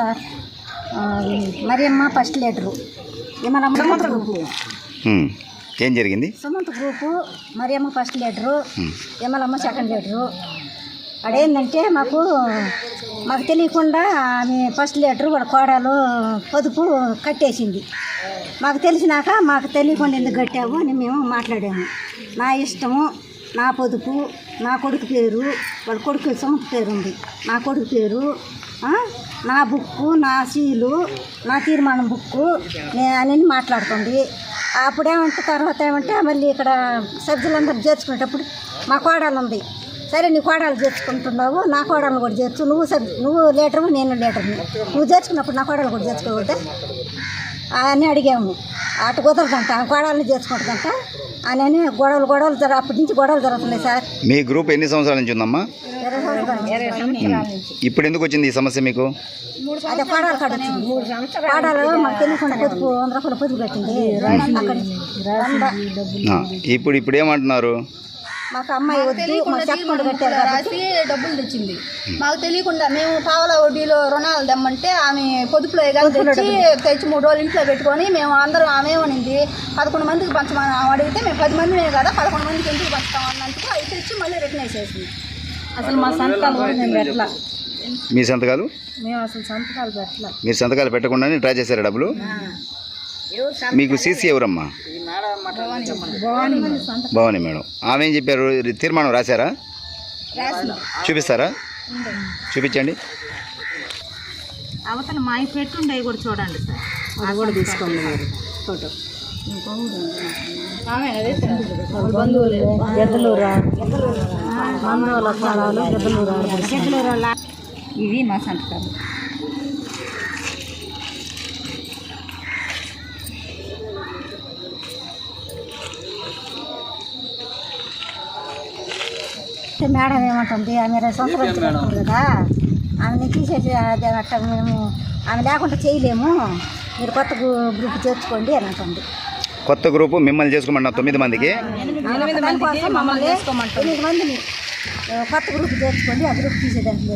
ఆ, Mariyamma first litre. Vimalamma group. ఏం జరిగింది? Sumanth group Mariyamma first litre Vimalamma second litre. అదేంటంటే మాకు మాకు తెలియకుండా ఆమె ఫస్ట్ లీటరు వాళ్ళ కోడలు పొదుపు కట్టేసింది. మాకు తెలిసినాక మాకు తెలియకుండా ఎందుకు కట్టావు అని మేము మాట్లాడాము. నా ఇష్టము నా పొదుపు నా కొడుకు పేరు వాళ్ళ కొడుకు సుమంత్ పేరు ఉంది. నా కొడుకు పేరు నా బుక్కు నా సీలు నా తీర్మానం బుక్కు నే- అని మాట్లాడుతుంది. అప్పుడేమంటే తర్వాత ఏమంటే మళ్ళీ ఇక్కడ సభ్యులందరూ చేర్చుకునేటప్పుడు మా కోడలు ఉంది. సరే నీ కోడలు చేర్చుకుంటున్నావు నా కోడలు కూడా చేర్చు. నువ్వు సబ్ నువ్వు లీటరు నేను లీటర్ని నువ్వు చేర్చుకున్నప్పుడు నా కోడలు కూడా చేర్చుకోవద్దా? అని అడిగాము. అటు కుదరదంట ఆ కోడల్ని చేర్చుకుంటుందంట అని అని గొడవలు గొడవలు అప్పటి నుంచి గొడవలు జరుగుతున్నాయి సార్. మీ గ్రూప్ ఎన్ని సంవత్సరాల నుంచి ఉందమ్మా? ఇప్పుడు ఎందుకు వచ్చింది ఈ సమస్య మీకు? అదే కోడలు కాడ వచ్చింది కోడలు మాకు తెలియకుండా పొదుపు వంద రూపాయలు పొదుపు కట్టింది. అక్కడ వంద. ఆ, ఇప్పుడు ఇప్పుడు ఏమంటున్నారు? మాకు అమ్మాయి వద్దు మాకు చెప్పకుండా కట్టారు కాబట్టి. రాసి డబ్బులు తెచ్చింది. మాకు తెలియకుండా మేము పావల వడ్డీలో రుణాలు తెమ్మంటే ఆమె పొదుపులో తెచ్చి తెచ్చి మూడు రోజులు ఇంట్లో పెట్టుకొని మేము అందరం ఆమె ఏమనింది? పదకొండు మందికి పంచమని ఆమె అడిగితే మేము పది మందిమే కదా పదకొండు మందికి ఎందుకు పంచుతాం అన్నందుకు అవి తెచ్చి మళ్ళీ రిటర్న్ వేసేసింది. అసలు మా సంతకాలు కూడా మేము పెట్టలా. మీ సంతకాలు? మేము అసలు సంతకాలు పెట్టలా. మీరు సంతకాలు పెట్టకుండానే డ్రా చేశారు డబ్బులు? మీకు సీసీ ఎవరమ్మా? భవానీ. మేడం. ఆమె ఏం చెప్పారు? తీర్మానం రాశారా? చూపిస్తారా? చూపించండి. అవతల మా పెట్టుండే కూడా చూడండి సార్. అది కూడా తీసుకోండి మీరు. ఫోటో. గెద్దలూరా పొలాలు గెద్దలూరా ఇవి మా సంతకాలు. మేడం ఏమంటుంది? ఆమె పెట్టుకుంది కదా. ఆమెని తీసేసి మేము ఆమె లేకుండా చేయలేము. మీరు కొత్త గ్రూ- గ్రూప్ చేర్చుకోండి అని అంటుంది. కొత్త గ్రూపు మిమ్మల్ని చేసుకోమన్నా తొమ్మిది మందికి. కొత్త గ్రూప్ ఆ గ్రూప్ తీసేదానికి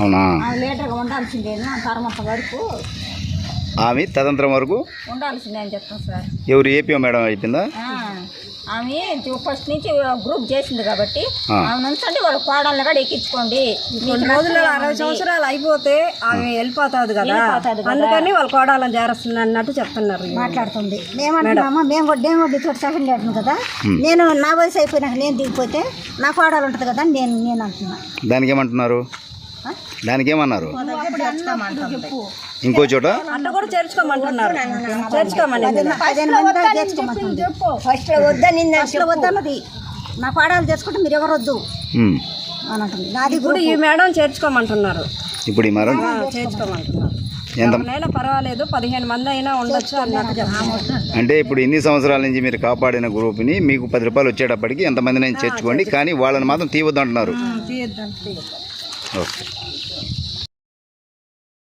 అవునా? లీటర్గా ఉండాల్సిందేనా వరకు ఆమె తదంతరం వరకు? ఉండాల్సిందే అని చెప్తాం సార్. ఎవరు ఏపీఓ మేడం అయిపోయిందా? ఆమె ఫస్ట్ నుంచి గ్రూప్ చేసింది కాబట్టి. ఆమె నుంచండి వాళ్ళ కోడల్ని కూడా ఎక్కించుకోండి. కొన్ని రోజుల్లో అరవై సంవత్సరాలు అయిపోతే ఆమె వెళ్ళిపోతుంది కదా. అందుకని వాళ్ళ కోడాలను చేరుస్తుంది అన్నట్టు చెప్తున్నారు. మాట్లాడుతుంది. మేమంటున్నామా? మేము మేము ఇటు సెకండ్ లేటను కదా. నేను నా వయసు అయిపోయినాక నేను దిగిపోతే నా కోడలు ఉంటుంది కదా అని నేను నేను అంటున్నా. దానికి ఏమంటున్నారు? దానికి ఏమన్నారు ఇంకో చోట? అట్లా కూడా చేర్చుకోమంటున్నారు. చేర్చుకోమని ఫస్ట్ వద్దని వద్దన్నది. నా కోడలు చేసుకుంటే మీరు ఎవరు వద్దు ఉమ్. అని అంటుంది నాది ఇప్పుడు ఈ మేడం చేర్చుకోమంటున్నారు. ఇప్పుడు ఈ మరం ఆ, చేర్చుకోమంటున్నారు. పర్వాలేదు పదిహేను మంది అయినా ఉండొచ్చు అన్నట్టు అంటే ఇప్పుడు ఇన్ని సంవత్సరాల నుంచి మీరు కాపాడిన గ్రూప్ని మీకు పది రూపాయలు వచ్చేటప్పటికి ఎంతమందినైనా చేర్చుకోండి. కానీ వాళ్ళని మాత్రం తీయవద్దు అంటున్నారు ఓకే